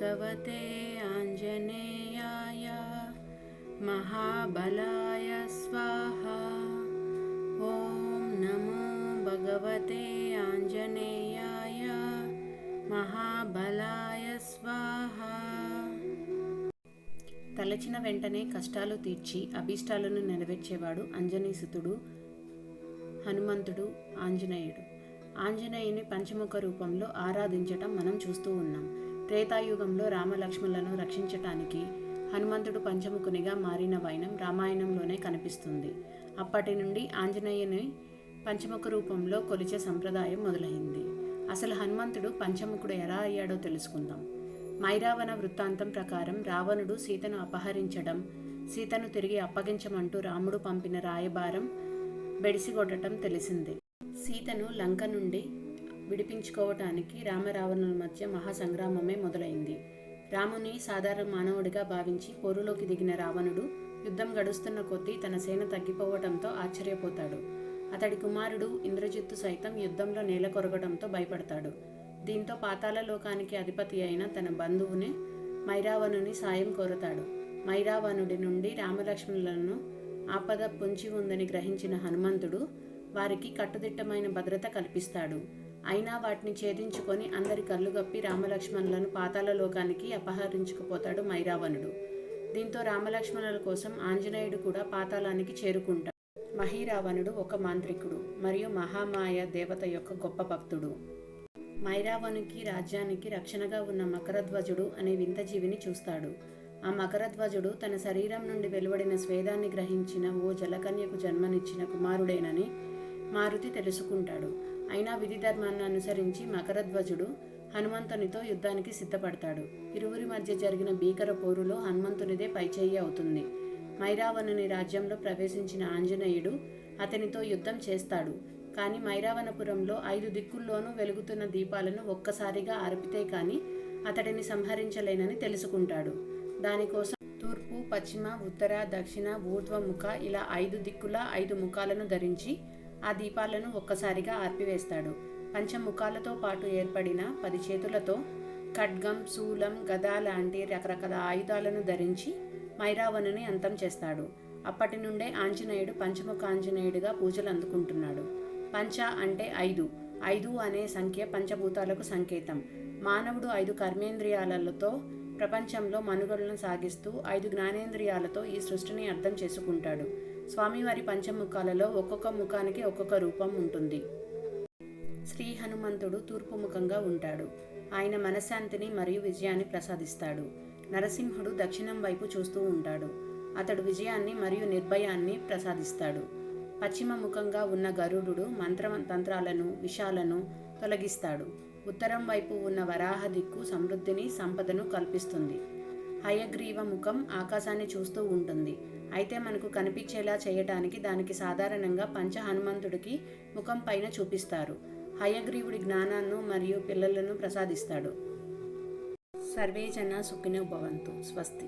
భగవతే ఆంజనేయాయ महाबलाय स्वाहा ॐ नमो भगवते आञ्जनेयाय మహాబలాయ స్వాహ తలచిన వెంటనే కష్టాలు తీర్చి అభీష్టాలను నెరవేర్చేవాడు అంజనీసుతుడు హనుమంతుడు ఆంజనేయుడు ఆంజనేయుని పంచముఖ రూపంలో ఆరాధించటం మనం చూస్తూ ఉన్నాం త్రేతాయుగంలో రామలక్ష్మణులను రక్షించటానికి హనుమంతుడు పంచముఖునిగా మారిన వైనం రామాయణంలోనే కనిపిస్తుంది. అప్పటి నుండి ఆంజనేయుని పంచముఖ రూపంలో కొలిచే సంప్రదాయం మొదలైంది. అసలు హనుమంతుడు పంచముఖుడు ఎలా అయ్యాడో తెలుసుకుందాం. మైరావణ వృత్తాంతం ప్రకారం రావణుడు సీతను అపహరించడం సీతను తిరిగి అప్పగించమంటూ రాముడు పంపిన రాయబారం బెడిసిగొట్టడం తెలిసిందే. సీతను లంక నుండి విడిపించుకోవటానికి రామరావణుల మధ్య మహాసంగ్రామమే మొదలైంది. రాముని సాధారణ మానవుడిగా భావించి పోరులోకి దిగిన రావణుడు యుద్ధం గడుస్తున్న కొద్దీ తన సేన తగ్గిపోవడంతో ఆశ్చర్యపోతాడు. అతడి కుమారుడు ఇంద్రజిత్తు సైతం యుద్ధంలో నేల కొరగడంతో భయపడతాడు. దీంతో పాతాల లోకానికి అధిపతి అయిన తన బంధువుని మైరావణుని సాయం కోరతాడు. మైరావణుడి నుండి రామలక్ష్మణులను ఆపద పొంచి ఉందని గ్రహించిన హనుమంతుడు వారికి కట్టుదిట్టమైన భద్రత కల్పిస్తాడు. అయినా వాటిని ఛేదించుకొని అందరి కళ్ళు గప్పి రామలక్ష్మణులను పాతాల లోకానికి అపహరించుకుపోతాడు మైరావణుడు. దీంతో రామలక్ష్మణుల కోసం ఆంజనేయుడు కూడా పాతాళానికి చేరుకుంటాడు. మహిరావణుడు ఒక మాంత్రికుడు మరియు మహామాయ దేవత యొక్క గొప్ప భక్తుడు. మైరావణునికి రాజ్యానికి రక్షణగా ఉన్న మకరధ్వజుడు అనే వింత జీవిని చూస్తాడు. ఆ మకరధ్వజుడు తన శరీరం నుండి వెలువడిన స్వేదాన్ని గ్రహించిన ఓ జలకన్యకు జన్మనిచ్చిన కుమారుడేనని మారుతి తెలుసుకుంటాడు. అయినా విధి ధర్మాన్ని అనుసరించి మకరధ్వజుడు హనుమంతునితో యుద్ధానికి సిద్ధపడతాడు. ఇరువురి మధ్య జరిగిన భీకర పోరులో హనుమంతునిదే పైచేయి అవుతుంది. మైరావణుని రాజ్యంలో ప్రవేశించిన ఆంజనేయుడు అతనితో యుద్ధం చేస్తాడు. కానీ మైరావణపురంలో ఐదు దిక్కుల్లోనూ వెలుగుతున్న దీపాలను ఒక్కసారిగా ఆర్పితే కానీ అతడిని సంహరించలేనని తెలుసుకుంటాడు. దానికోసం తూర్పు పశ్చిమ ఉత్తర దక్షిణ ఊర్ధ్వముఖ ఇలా ఐదు దిక్కుల ఐదు ముఖాలను ధరించి ఆ దీపాలను ఒక్కసారిగా ఆర్పివేస్తాడు. పంచముఖాలతో పాటు ఏర్పడిన పది చేతులతో ఖడ్గం శూలం గద లాంటి రకరకాల ఆయుధాలను ధరించి మైరావణుని అంతం చేస్తాడు. అప్పటి నుండే ఆంజనేయుడు పంచముఖ ఆంజనేయుడిగా పూజలు అందుకుంటున్నాడు. పంచ అంటే ఐదు. ఐదు అనే సంఖ్య పంచభూతాలకు సంకేతం. మానవుడు ఐదు కర్మేంద్రియాలతో ప్రపంచంలో మనుగడలను సాగిస్తూ ఐదు జ్ఞానేంద్రియాలతో ఈ సృష్టిని అర్థం చేసుకుంటాడు. స్వామివారి పంచముఖాలలో ఒక్కొక్క ముఖానికి ఒక్కొక్క రూపం ఉంటుంది. శ్రీ హనుమంతుడు తూర్పు ముఖంగా ఉంటాడు. ఆయన మనశ్శాంతిని మరియు విజయాన్ని ప్రసాదిస్తాడు. నరసింహుడు దక్షిణం వైపు చూస్తూ ఉంటాడు. అతడు విజయాన్ని మరియు నిర్భయాన్ని ప్రసాదిస్తాడు. పశ్చిమ ముఖంగా ఉన్న గరుడు మంత్ర తంత్రాలను విషాలను తొలగిస్తాడు. ఉత్తరం వైపు ఉన్న వరాహ దిక్కు సమృద్ధిని సంపదను కల్పిస్తుంది. హయగ్రీవ ముఖం ఆకాశాన్ని చూస్తూ ఉంటుంది. అయితే మనకు కనిపించేలా చేయటానికి దానికి సాధారణంగా పంచ హనుమంతుడికి ముఖం పైన చూపిస్తారు. హయగ్రీవుడి జ్ఞానాన్ని మరియు పిల్లలను ప్రసాదిస్తాడు. సర్వే జన సుఖినో భవంతు. స్వస్తి.